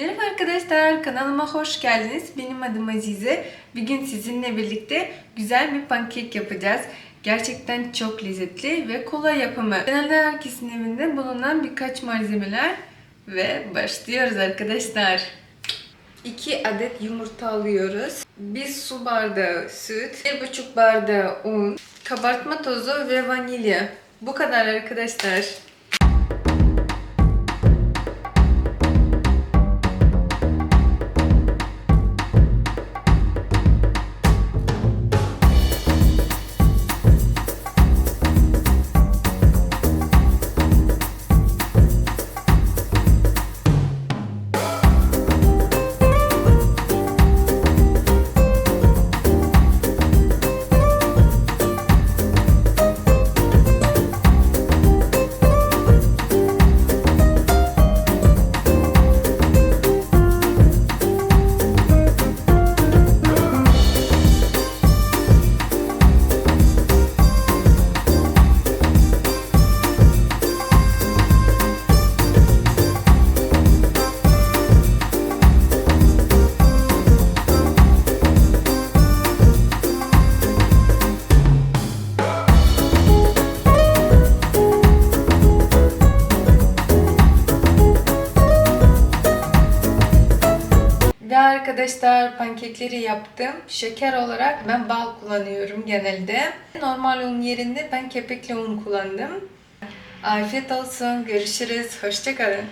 Merhaba arkadaşlar, kanalıma hoş geldiniz. Benim adım Azize. Bugün sizinle birlikte güzel bir pankek yapacağız. Gerçekten çok lezzetli ve kolay yapımı. Genelde herkesin evinde bulunan birkaç malzemeler ve başlıyoruz arkadaşlar. 2 adet yumurta alıyoruz. 1 su bardağı süt, 1,5 bardağı un, kabartma tozu ve vanilya. Bu kadar arkadaşlar. Arkadaşlar pankekleri yaptım. Şeker olarak ben bal kullanıyorum genelde. Normal un yerine ben kepekli un kullandım. Afiyet olsun. Görüşürüz. Hoşçakalın.